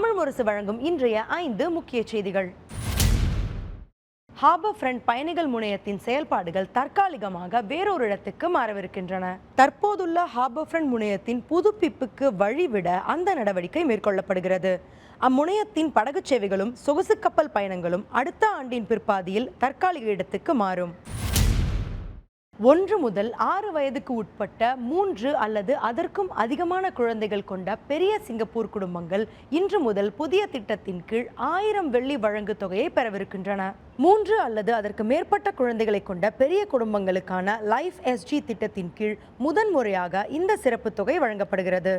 தமிழ் முரசு வழங்கும் இன்றைய ஐந்து முக்கிய செய்திகள். ஹார்பர் ஃப்ரண்ட் பயணிகள் முனையத்தின் செயல்பாடுகள் தற்காலிகமாக வேறொரு இடத்துக்கு மாறவிருக்கின்றன. தற்போதுள்ள ஹார்பர் ஃப்ரண்ட் முனையத்தின் புதுப்பிப்புக்கு வழிவிட அந்த நடவடிக்கை மேற்கொள்ளப்படுகிறது. அம்முனையத்தின் படகுச் சேவைகளும் சொகுசு கப்பல் பயணங்களும் அடுத்த ஆண்டின் பிற்பாதியில் தற்காலிக இடத்துக்கு மாறும். ஒன்று முதல் ஆறு வயதுக்கு உட்பட்ட மூன்று அல்லது அதற்கும் அதிகமான குழந்தைகள் கொண்ட பெரிய சிங்கப்பூர் குடும்பங்கள் இன்று முதல் புதிய திட்டத்தின் கீழ் ஆயிரம் வெள்ளி வழங்கு தொகையை பெறவிருக்கின்றன. மூன்று அல்லது அதற்கு மேற்பட்ட குழந்தைகளை கொண்ட பெரிய குடும்பங்களுக்கான லைஃப் எஸ்ஜி திட்டத்தின் கீழ் முதன்முறையாக இந்த சிறப்பு தொகை வழங்கப்படுகிறது.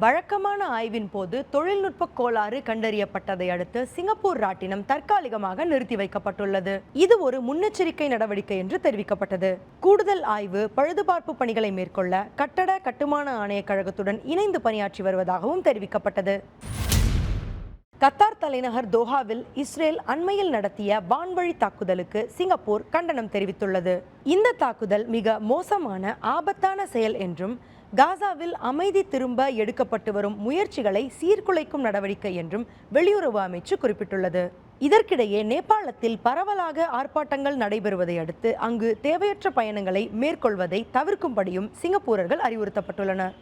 வழக்கமான ஆய்வின் போது தொழில்நுட்ப கோளாறு கண்டறியப்பட்டதை அடுத்து சிங்கப்பூர் ராட்டினம் தற்காலிகமாக நிறுத்தி வைக்கப்பட்டுள்ளது. இது ஒரு முன்னெச்சரிக்கை நடவடிக்கை என்று தெரிவிக்கப்பட்டது. கூடுதல் ஆய்வு பழுதுபார்ப்பு பணிகளை மேற்கொள்ள கட்டட கட்டுமான ஆணைய கழகத்துடன் இணைந்து பணியாற்றி வருவதாகவும் தெரிவிக்கப்பட்டது. கத்தார் தலைநகர் தோஹாவில் இஸ்ரேல் அண்மையில் நடத்திய வான்வழி தாக்குதலுக்கு சிங்கப்பூர் கண்டனம் தெரிவித்துள்ளது. இந்த தாக்குதல் மிக மோசமான ஆபத்தான செயல் என்றும் காசாவில் அமைதி திரும்ப எடுக்கப்பட்டு வரும் முயற்சிகளை சீர்குலைக்கும் நடவடிக்கை என்றும் வெளியுறவு அமைச்சு குறிப்பிட்டுள்ளது. இதற்கிடையே நேபாளத்தில் பரவலாக ஆர்ப்பாட்டங்கள் நடைபெறுவதை அடுத்து அங்கு தேவையற்ற பயணங்களை மேற்கொள்வதை தவிர்க்கும்படியும் சிங்கப்பூரர்கள் அறிவுறுத்தப்பட்டுள்ளனர்.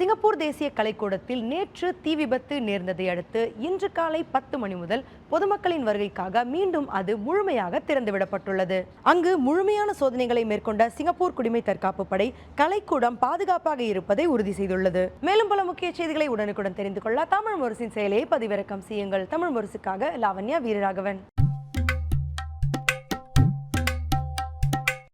சிங்கப்பூர் தேசிய கலைக்கூடத்தில் நேற்று தீ விபத்து நேர்ந்ததை அடுத்து இன்று காலை பத்து மணி முதல் பொதுமக்களின் வருகைக்காக மீண்டும் அது முழுமையாக திறந்துவிடப்பட்டுள்ளது. அங்கு முழுமையான சோதனைகளை மேற்கொண்ட சிங்கப்பூர் குடிமை தற்காப்பு படை கலைக்கூடம் பாதுகாப்பாக இருப்பதை உறுதி செய்துள்ளது. மேலும் பல முக்கிய செய்திகளை உடனுக்குடன் தெரிந்து கொள்ள தமிழ் முரசின் செயலியை பதிவிறக்கம் செய்யுங்கள். தமிழ் முரசுக்காக லாவண்யா வீரராகவன்.